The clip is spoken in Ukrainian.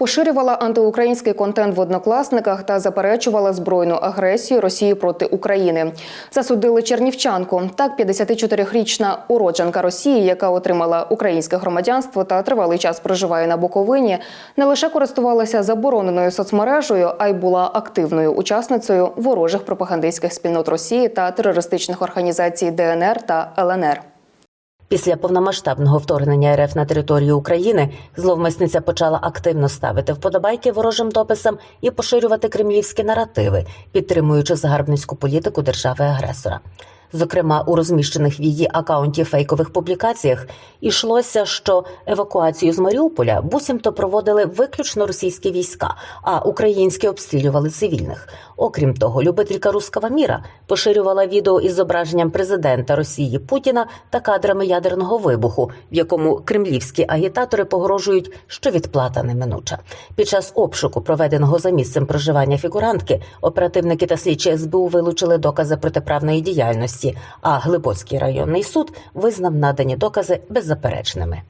поширювала антиукраїнський контент в однокласниках та заперечувала збройну агресію Росії проти України. Засудили чернівчанку. Так, 54-річна уродженка Росії, яка отримала українське громадянство та тривалий час проживає на Буковині, не лише користувалася забороненою соцмережею, а й була активною учасницею ворожих пропагандистських спільнот Росії та терористичних організацій ДНР та ЛНР. Після повномасштабного вторгнення РФ на територію України зловмисниця почала активно ставити вподобайки ворожим дописам і поширювати кремлівські наративи, підтримуючи загарбницьку політику держави-агресора. Зокрема, у розміщених в її акаунті фейкових публікаціях йшлося, що евакуацію з Маріуполя буцімто проводили виключно російські війська, а українські обстрілювали цивільних. Окрім того, любителька рускава міра поширювала відео із зображенням президента Росії Путіна та кадрами ядерного вибуху, в якому кремлівські агітатори погрожують, що відплата неминуча. Під час обшуку, проведеного за місцем проживання фігурантки, оперативники та слідчі СБУ вилучили докази протиправної діяльності, а Глибоцький районний суд визнав надані докази беззаперечними.